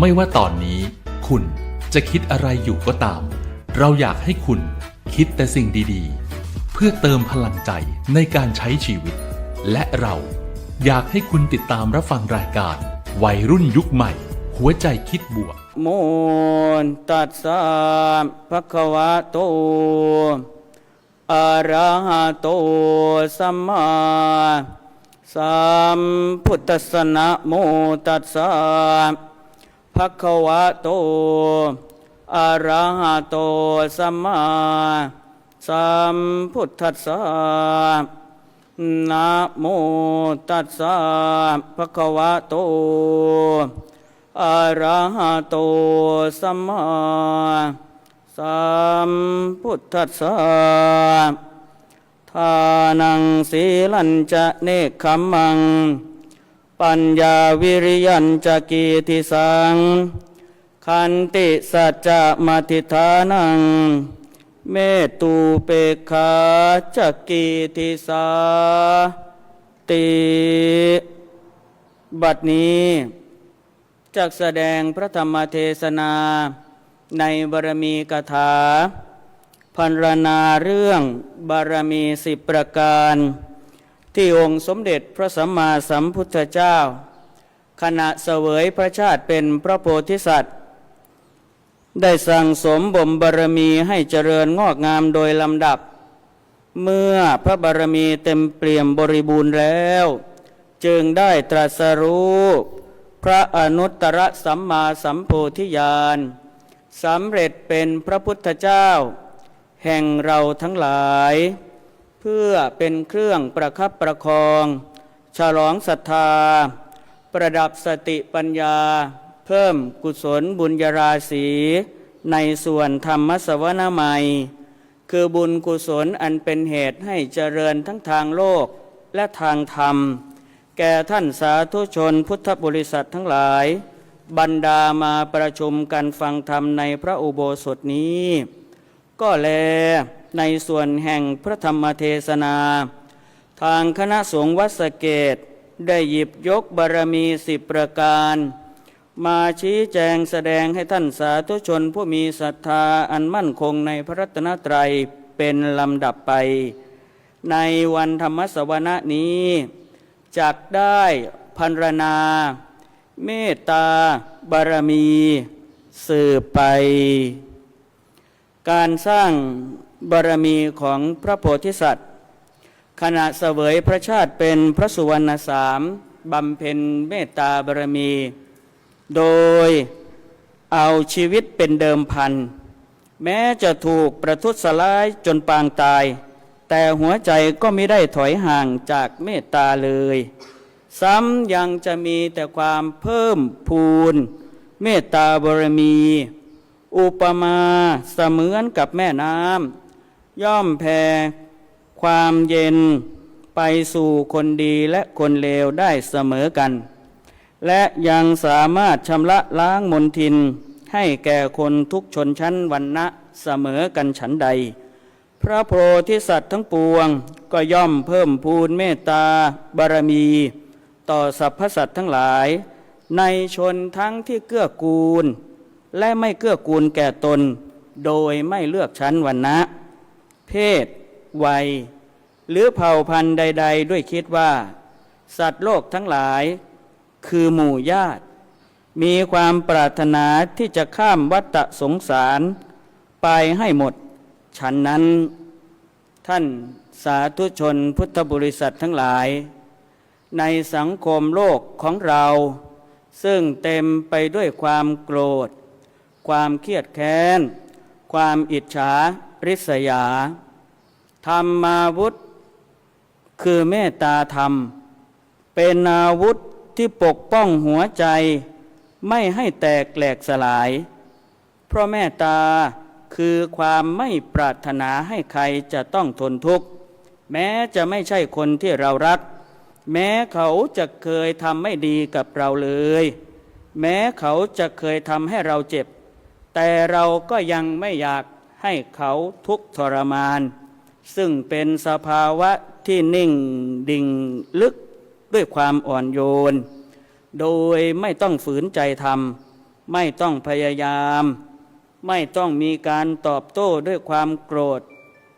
ไม่ว่าตอนนี้คุณจะคิดอะไรอยู่ก็ตาม เราอยากให้คุณคิดแต่สิ่งดีๆ เพื่อเติมพลังใจในการใช้ชีวิต และเราอยากให้คุณติดตามรับฟังรายการ วัยรุ่นยุคใหม่ หัวใจคิดบวกโมตัสสะภะควะโตอะระหะโตสัมมาสัมพุทธสนะโมตัสสะ ภควะโตอะระหะโตสัมมาสัมพุทธัสสะนะโมตัสสะภะคะวะโตอะระหะโตสัมมาสัมพุทธัสสะทานังสีลันจะเนคขมัง ปัญญาวิริยันจะกีติสังขันติสัจจะมัติฐานัง เมตูเปกขาจะกีติสาติบัดนี้จากแสดงพระธรรมเทศนาในบารมีกถาพันรนาเรื่องบารมีสิบประการ ที่องค์สมเด็จพระสัมมาสัมพุทธเจ้า ขณะเสวยพระชาติเป็นพระโพธิสัตว์ ได้สั่งสมบ่มบารมีให้เจริญงอกงามโดยลำดับ เมื่อพระบารมีเต็มเปี่ยมบริบูรณ์แล้ว จึงได้ตรัสรู้พระอนุตตรสัมมาสัมโพธิญาณสำเร็จเป็นพระพุทธเจ้า แห่งเราทั้งหลาย เพื่อเป็นเครื่องประคับประคอง ฉลองศรัทธา ประดับสติปัญญา เพิ่มกุศลบุญญาราศีในส่วนธรรมสวนาใหม่ คือบุญกุศลอันเป็นเหตุให้เจริญทั้งทางโลกและทางธรรม แก่ท่านสาธุชนพุทธบริษัททั้งหลาย บรรดามาประชุมกันฟังธรรมในพระอุโบสถนี้ ก็แล ในส่วนแห่งพระธรรมเทศนา ทางคณะสงฆ์วัดสะเกตได้หยิบยกบารมีสิบประการ มาชี้แจงแสดงให้ท่านสาธุชนผู้มีศรัทธาอันมั่นคงในพระรัตนตรัยเป็นลำดับไป ในวันธรรมสวนะนี้จักได้พันรนาเมตตาบารมี สืบไป การสร้าง บารมีของพระโพธิสัตว์ ขณะเสวยพระชาติเป็นพระสุวรรณสามบำเพ็ญเมตตาบารมี โดยเอาชีวิตเป็นเดิมพัน แม้จะถูกประทุษร้ายจนปางตาย แต่หัวใจก็ไม่ได้ถอยห่างจากเมตตาเลย ซ้ำยังจะมีแต่ความเพิ่มพูน เมตตาบารมี อุปมาเสมือนกับแม่น้ำ ย่อมแผ่ความเย็นไปสู่คนดีและคนเลวได้เสมอกัน และยังสามารถชำระล้างมนทิน ให้แก่คนทุกชนชั้นวรรณะเสมอกันฉันใด พระโพธิสัตว์ทั้งปวงก็ย่อมเพิ่มพูนเมตตาบารมี ต่อสรรพสัตว์ทั้งหลาย ในชนทั้งที่เกื้อกูล และไม่เกื้อกูลแก่ตน โดยไม่เลือกชั้นวรรณะ เพศ วัย หรือเผ่าพันธุ์ใด ๆ ด้วยคิดว่า สัตว์โลกทั้งหลาย คือหมู่ญาติ มีความปรารถนาที่จะข้ามวัฏสงสาร ไปให้หมด ฉันนั้น ท่านสาธุชนพุทธบริษัททั้งหลาย ในสังคมโลกของเรา ซึ่งเต็มไปด้วยความโกรธ ความเครียดแค้น ความอิจฉา ริษยา ธรรมาวุธ คือเมตตาธรรม เป็นอาวุธที่ปกป้องหัวใจ ไม่ให้แตกแหลกสลาย เพราะเมตตาคือความไม่ปรารถนาให้ใครจะต้องทนทุกข์ แม้จะไม่ใช่คนที่เรารัก แม้เขาจะเคยทำไม่ดีกับเราเลย แม้เขาจะเคยทำให้เราเจ็บ แต่เราก็ยังไม่อยาก ให้เขาทุกทรมาน ซึ่งเป็นสภาวะที่นิ่งดิ่งลึกด้วยความอ่อนโยน โดยไม่ต้องฝืนใจทำไม่ต้องพยายาม ไม่ต้องมีการตอบโต้ด้วยความโกรธ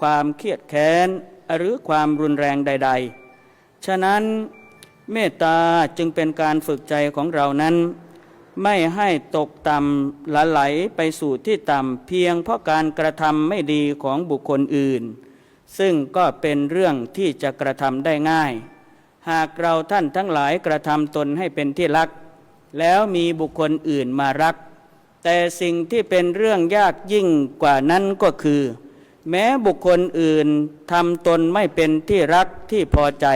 ความเครียดแค้น หรือความรุนแรงใด ๆ ฉะนั้นเมตตาจึงเป็นการฝึกใจของเรานั้น ไม่ให้ตกต่ำละไหลไปสู่ที่ต่ำเพียงเพราะการกระทำไม่ดีของบุคคลอื่น ซึ่งก็เป็นเรื่องที่จะกระทำได้ง่าย หากเราท่านทั้งหลายกระทำตนให้เป็นที่รัก แล้วมีบุคคลอื่นมารัก แต่สิ่งที่เป็นเรื่องยากยิ่งกว่านั้นก็คือ แม้บุคคลอื่นทำตนไม่เป็นที่รักที่พอใจ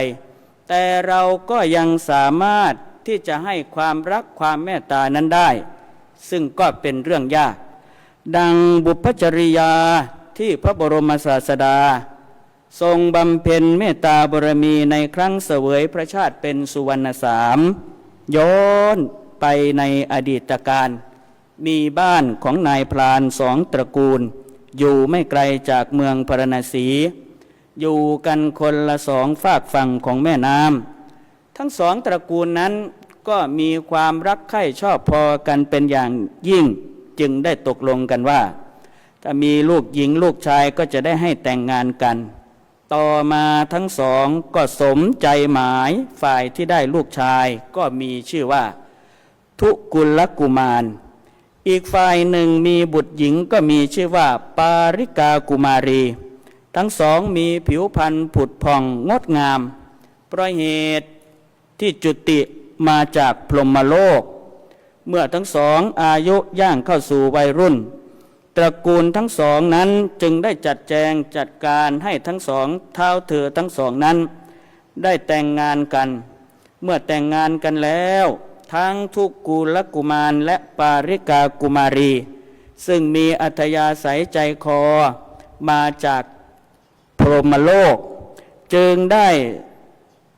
แต่เราก็ยังสามารถ ที่จะให้ความรักความเมตตานั้นได้ ซึ่งก็เป็นเรื่องยาก ดังบุพจริยาที่พระบรมศาสดา ทรงบำเพ็ญเมตตาบารมีในครั้งเสวยพระชาติเป็นสุวรรณสามย้อนไปในอดีตการ มีบ้านของนายพรานสองตระกูล อยู่ไม่ไกลจากเมืองพารณสี อยู่กันคนละสองฝากฝั่งของแม่น้ำ ทั้งสองตระกูลนั้นก็มีความรักใคร่ชอบพอกันเป็นอย่างยิ่งจึงได้ตกลงกันว่า ถ้ามีลูกหญิงลูกชายก็จะได้ให้แต่งงานกัน ต่อมาทั้งสองก็สมใจหมายฝ่ายที่ได้ลูกชายก็มีชื่อว่า ทุกุลกุมาร อีกฝ่ายหนึ่งมีบุตรหญิงก็มีชื่อว่า ปาริกากุมารี ทั้งสองมีผิวพรรณผุดผ่องงดงามเพราะเหตุ ที่จุติมาจากพรหมโลก เมื่อทั้งสองอายุย่างเข้าสู่วัยรุ่น ตระกูลทั้งสองนั้นจึงได้จัดแจงจัดการให้ทั้งสองเท้าเธอทั้งสองนั้น ได้แต่งงานกัน เมื่อแต่งงานกันแล้ว ทั้งทุกกุลกุมารและปาริกากุมารี ซึ่งมีอัธยาศัยใจคอมาจากพรหมโลก จึงได้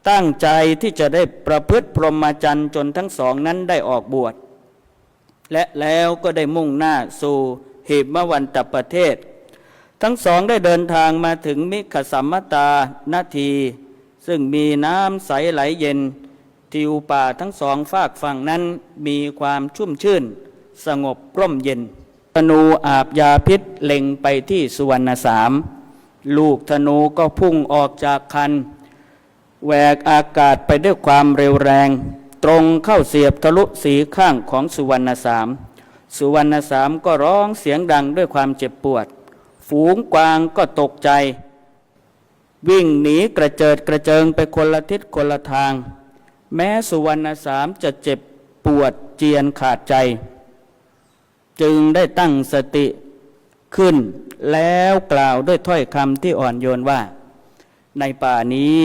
ตั้งใจที่จะได้ประพฤติพรหมจรรย์จนทั้งสองนั้นได้ออกบวช และแล้วก็ได้มุ่งหน้าสู่หิมวันตประเทศ ทั้งสองได้เดินทางมาถึงมิขสัมมตานาที ซึ่งมีน้ำใสไหลเย็น ทิวป่าทั้งสองฝากฝั่งนั้นมีความชุ่มชื่น สงบร่มเย็นธนูอาบยาพิษเล็งไปที่สุวรรณสาม ลูกธนูก็พุ่งออกจากคัน แหวกอากาศไปด้วยความเร็วแรง ตรงเข้าเสียบทะลุสีข้างของสุวรรณสาม สุวรรณสามก็ร้องเสียงดังด้วยความเจ็บปวด ฝูงกวางก็ตกใจ วิ่งหนีกระเจิดกระเจิงไปคนละทิศคนละทาง แม้สุวรรณสามจะเจ็บปวดเจียนขาดใจ จึงได้ตั้งสติขึ้นแล้วกล่าวด้วยถ้อยคำที่อ่อนโยนว่า ในป่านี้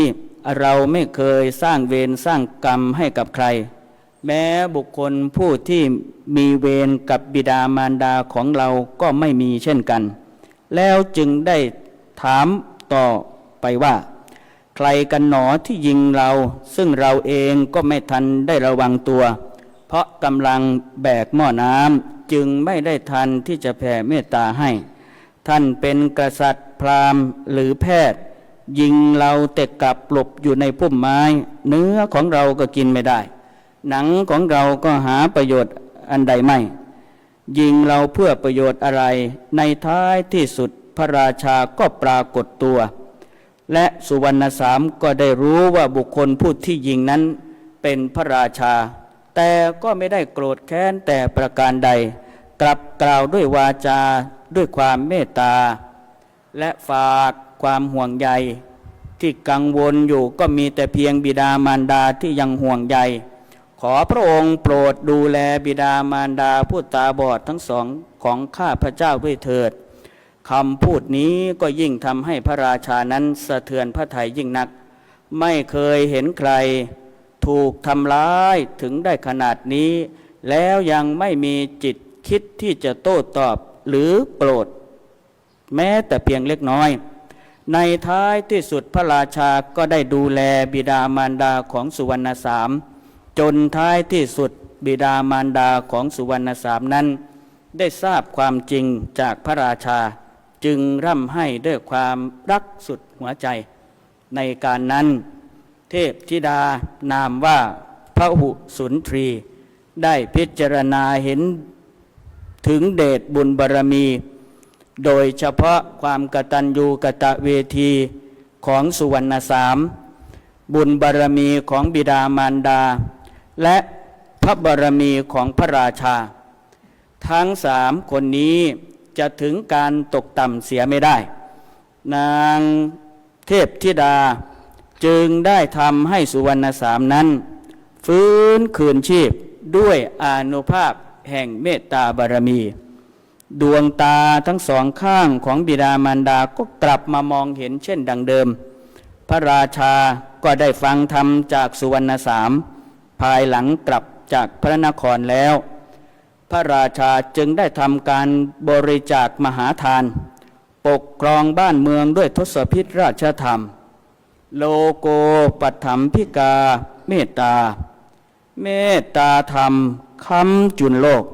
เราไม่เคยสร้างเวรสร้างกรรมให้กับใคร แม้บุคคลผู้ที่มีเวรกับบิดามารดาของเราก็ไม่มีเช่นกัน แล้วจึงได้ถามต่อไปว่า ใครกันหนอที่ยิงเรา ซึ่งเราเองก็ไม่ทันได้ระวังตัว เพราะกำลังแบกหม้อน้ำจึงไม่ได้ทันที่จะแผ่เมตตาให้ ท่านเป็นกษัตริย์พราหมณ์หรือแพทย์ ยิงเราแต่กลับหลบอยู่ในพุ่มไม้ เนื้อของเราก็กินไม่ได้ หนังของเราก็หาประโยชน์อันใดไม่ ยิงเราเพื่อประโยชน์อะไร ในท้ายที่สุดพระราชาก็ปรากฏตัว และสุวรรณสามก็ได้รู้ว่าบุคคลผู้ที่ยิงนั้นเป็นพระราชา แต่ก็ไม่ได้โกรธแค้นแต่ประการใด กลับกล่าวด้วยวาจาด้วยความเมตตา และฝากความห่วงใยที่กังวลอยู่ก็มีแต่เพียงบิดามารดาที่ยังห่วงใย ขอพระองค์โปรดดูแลบิดามารดาผู้ตาบอดทั้งสองของข้าพระเจ้าด้วยเถิดคำพูดนี้ก็ยิ่งทำให้พระราชานั้นสะเทือนพระทัยยิ่งนัก ไม่เคยเห็นใคร ถูกทำร้ายถึงได้ขนาดนี้ แล้วยังไม่มีจิตคิดที่จะโต้ตอบหรือโกรธ แม้แต่เพียงเล็กน้อย ในท้ายที่สุดพระราชาก็ได้ดูแลบิดามารดาของสุวรรณสาม จนท้ายที่สุดบิดามารดาของสุวรรณสามนั้น ได้ทราบความจริงจากพระราชา จึงร่ำให้ด้วยความรักสุดหัวใจ ในการนั้น เทพธิดานามว่าพระหุสุนทรี ได้พิจารณาเห็นถึงเดชบุญบารมี โดยเฉพาะความกตัญญูกตเวทีของสุวรรณสาม บุญบารมีของบิดามารดา และพระบารมีของพระราชา ทั้งสามคนนี้จะถึงการตกต่ำเสียไม่ได้ นางเทพธิดาจึงได้ทำให้สุวรรณสามนั้น ฟื้นคืนชีพด้วยอานุภาพแห่งเมตตาบารมี ดวงตาทั้งสองข้างของบิดามารดาก็กลับมามองเห็นเช่นดังเดิม พระราชาก็ได้ฟังธรรมจากสุวรรณสาม ภายหลังกลับจากพระนครแล้ว พระราชาจึงได้ทำการบริจาคมหาทาน ปกครองบ้านเมืองด้วยทศพิธราชธรรม โลโกปัฏฐมพิกา เมตตา เมตตาธรรมคำจุนโลก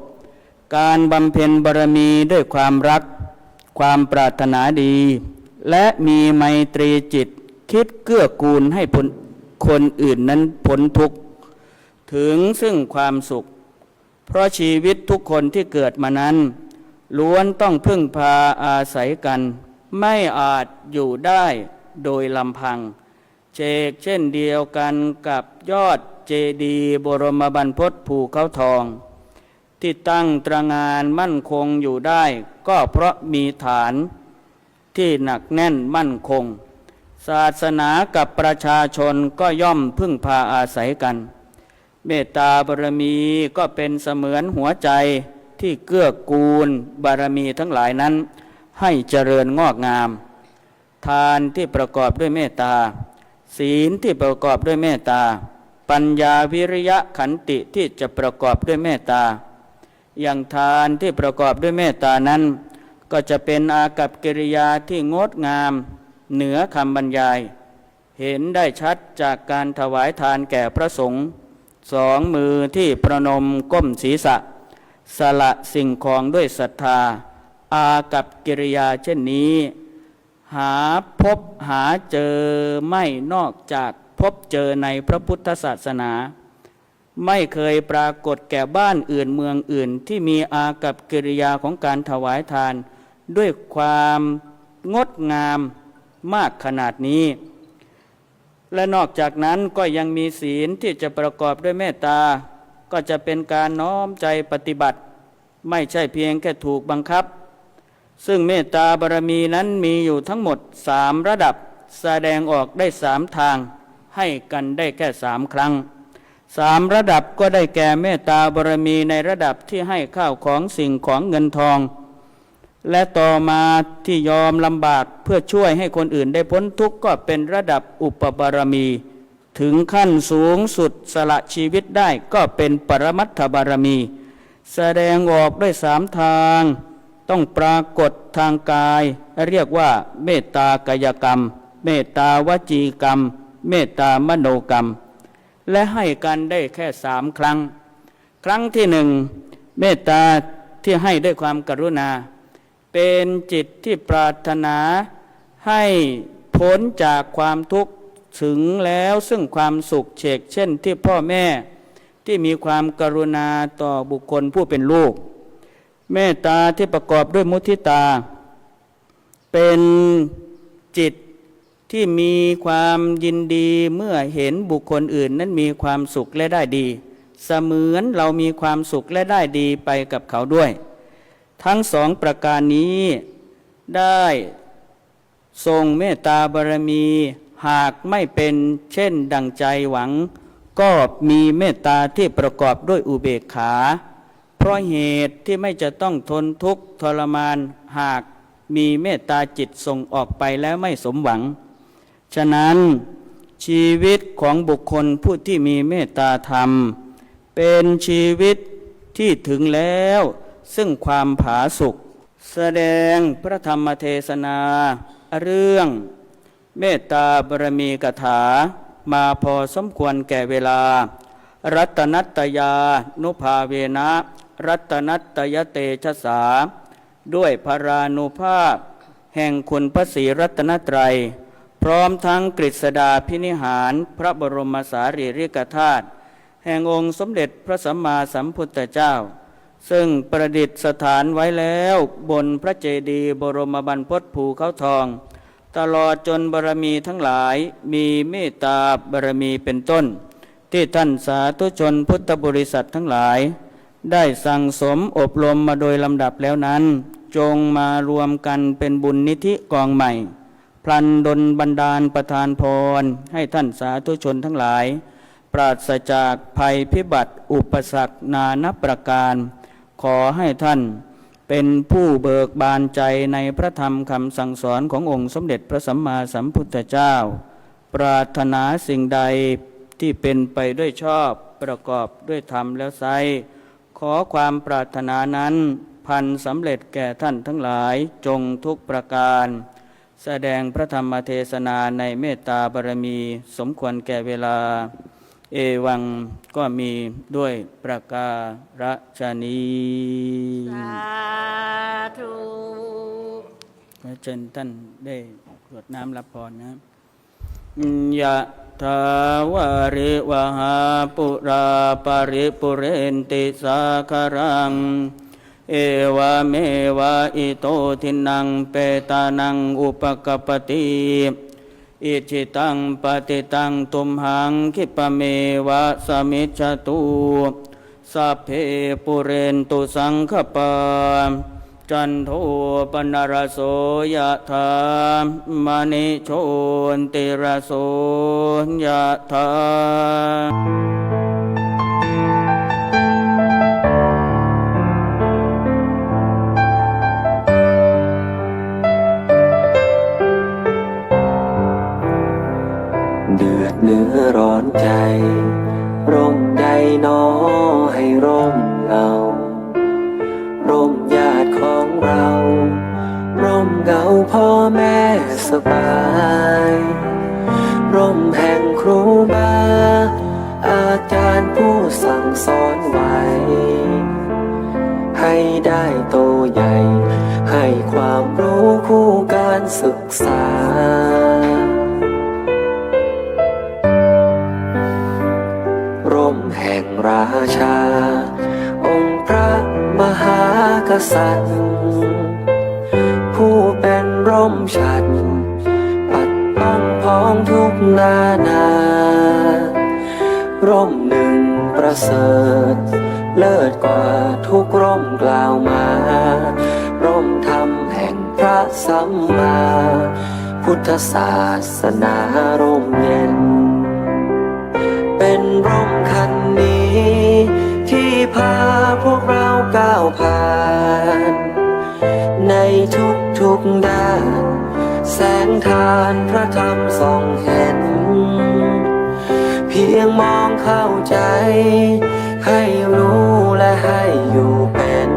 การบำเพ็ญบารมีด้วยความรัก ความปรารถนาดี และมีไมตรีจิตคิดเกื้อกูลให้คนอื่นนั้นพ้นทุกข์ถึงซึ่งความสุข เพราะชีวิตทุกคนที่เกิดมานั้น ล้วนต้องพึ่งพาอาศัยกัน ไม่อาจอยู่ได้โดยลำพัง เจกเช่นเดียวกันกับยอดเจดีย์บรมบรรพตภูเขาทอง ที่ตั้งตระงานมั่นคงอยู่ได้ ก็เพราะมีฐานที่หนักแน่นมั่นคง ศาสนากับประชาชนก็ย่อมพึ่งพาอาศัยกัน เมตตาบารมีก็เป็นเสมือนหัวใจที่เกื้อกูลบารมีทั้งหลายนั้น ให้เจริญงอกงาม ทานที่ประกอบด้วยเมตตา ศีลที่ประกอบด้วยเมตตา ปัญญาวิริยะขันติที่จะประกอบด้วยเมตตา อย่างทานที่ประกอบด้วยเมตตานั้น ก็จะเป็นอากับกิริยาที่งดงาม เหนือคำบรรยาย เห็นได้ชัดจากการถวายทานแก่พระสงฆ์สองมือที่ประนมก้มศีรษะ สละสิ่งของด้วยศรัทธา อากับกิริยาเช่นนี้ หาพบหาเจอไม่นอกจากพบเจอในพระพุทธศาสนา ไม่เคยปรากฏแก่บ้านอื่นเมืองอื่น ที่มีอากับกิริยาของการถวายทาน ด้วยความงดงามมากขนาดนี้ และนอกจากนั้นก็ยังมีศีลที่จะประกอบด้วยเมตตา ก็จะเป็นการน้อมใจปฏิบัติ ไม่ใช่เพียงแค่ถูกบังคับ ซึ่งเมตตาบารมีนั้นมีอยู่ทั้งหมดสามระดับแสดงออกได้สามทางให้กันได้แค่สามครั้ง สามระดับก็ได้แก่เมตตาบารมีในระดับที่ให้ข้าวของสิ่งของเงินทอง และต่อมาที่ยอมลำบากเพื่อช่วยให้คนอื่นได้พ้นทุกข์ก็เป็นระดับอุปบารมี ถึงขั้นสูงสุดสละชีวิตได้ก็เป็นปรมัตถบารมี แสดงออกด้วยสามทาง ต้องปรากฏทางกาย เรียกว่าเมตตากายกรรม เมตตาวจีกรรม เมตตามโนกรรม และให้กันได้แค่สามครั้ง ครั้งที่หนึ่งเมตตาที่ให้ด้วยความกรุณา เป็นจิตที่ปรารถนาให้พ้นจากความทุกข์ถึงแล้วซึ่งความสุขเฉกเช่นที่พ่อแม่ที่มีความกรุณาต่อบุคคลผู้เป็นลูก เมตตาที่ประกอบด้วยมุทิตา เป็นจิต ที่มีความยินดีเมื่อเห็นบุคคลอื่นนั้นมีความสุขและได้ดี เสมือนเรามีความสุขและได้ดีไปกับเขาด้วย ทั้งสองประการนี้ได้ทรงเมตตาบารมีหากไม่เป็นเช่นดังใจหวัง ก็มีเมตตาที่ประกอบด้วยอุเบกขา เพราะเหตุที่ไม่จะต้องทนทุกข์ทรมานหากมีเมตตาจิตส่งออกไปแล้วไม่สมหวัง ฉะนั้นชีวิตของบุคคลผู้ที่มีเมตตาธรรม เป็นชีวิตที่ถึงแล้ว ซึ่งความผาสุกแสดงพระธรรมเทศนา เรื่อง เมตตาบรมีกถา มาพอสมควรแก่เวลา รัตนัตยานุภาเวนะ รัตนัตยเตชะสา ด้วยพรานุภาพ แห่งคุณพระศรีรัตนตรัย พร้อมทั้งกฤษดาพินิหารพระบรมสารีริกธาตุแห่งองค์สมเด็จพระสัมมาสัมพุทธเจ้า ซึ่งประดิษฐานไว้แล้วบนพระเจดีย์บรมบรรพตภูเขาทอง ตลอดจนบารมีทั้งหลายมีเมตตาบารมีเป็นต้น ที่ท่านสาธุชนพุทธบริษัททั้งหลาย ได้สั่งสมอบรมมาโดยลำดับแล้วนั้น จงมารวมกันเป็นบุญนิธิกองใหม่ พลันดลบันดาลประทานพร ให้ท่านสาธุชนทั้งหลาย ปราศจากภัยพิบัติอุปสรรคนานับประการ ขอให้ท่านเป็นผู้เบิกบานใจในพระธรรมคำสั่งสอนขององค์สมเด็จพระสัมมาสัมพุทธเจ้า ปรารถนาสิ่งใดที่เป็นไปด้วยชอบประกอบด้วยธรรมแล้วไซขอความปรารถนานั้นพันสำเร็จแก่ท่านทั้งหลายจงทุกประการ แสดงพระธรรมเทศนาในเมตตาบารมี สมควรแก่เวลา เอวังก็มีด้วยประการฉนีสาธุขอเชิญท่านได้กรวดน้ำรับพรนะยะทาวาริวหาปุราปาริปุเรนติสาคารัง เอวาเมวะอิโตทินังเปตานังอุปกปปติอิจิตังปฏิตังตุมหังคิปเมวะสมิจตุสัพเพปุเรนตุสังขปาจันโทปนรโสยะธามณิโชติรโสยะธา เนื้อร้อนใจ ร่มใดน้อให้ร่มเรา ร่มญาติของเรา ร่มเงาพ่อแม่สบาย ว่าทุกร่มกล่าวมา ร่มธรรมแห่งพระสัมมา พุทธศาสนาร่มเย็น เป็นร่มคันนี้ ที่พาพวกเราก้าวผ่าน ในทุกทุกๆด้าน แสงทานพระธรรมส่องเห็น เพียงมองเข้าใจ ให้รู้และให้อยู่เป็น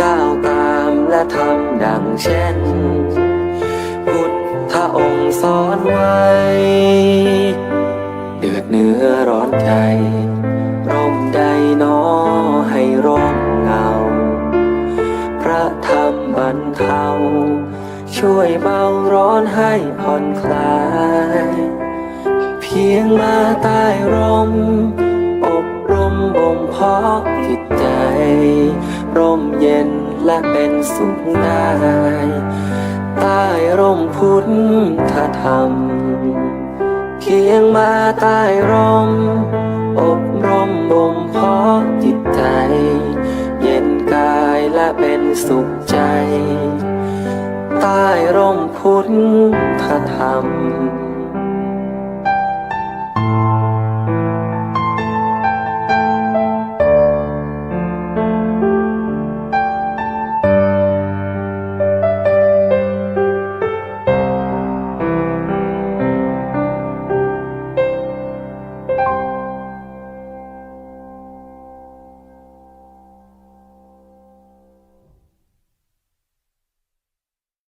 ก้าวตามและทำดังเช่น พุทธองค์สอนไว้ เดือดเนื้อร้อนใจ ร่มใดหนอให้ร่มเงา พระธรรมบรรเทาช่วยเบาร้อนให้ผ่อนคลาย เพียงมาใต้ร่ม มบ่มเพาะจิตใจ ร่มเย็นและเป็นสุขได้ใต้ร่มพุทธธรรมเพียงมาใต้ร่ม อบร่มบ่มเพาะจิตใจ เย็นกายและเป็นสุขใจ ใต้ร่มพุทธธรรม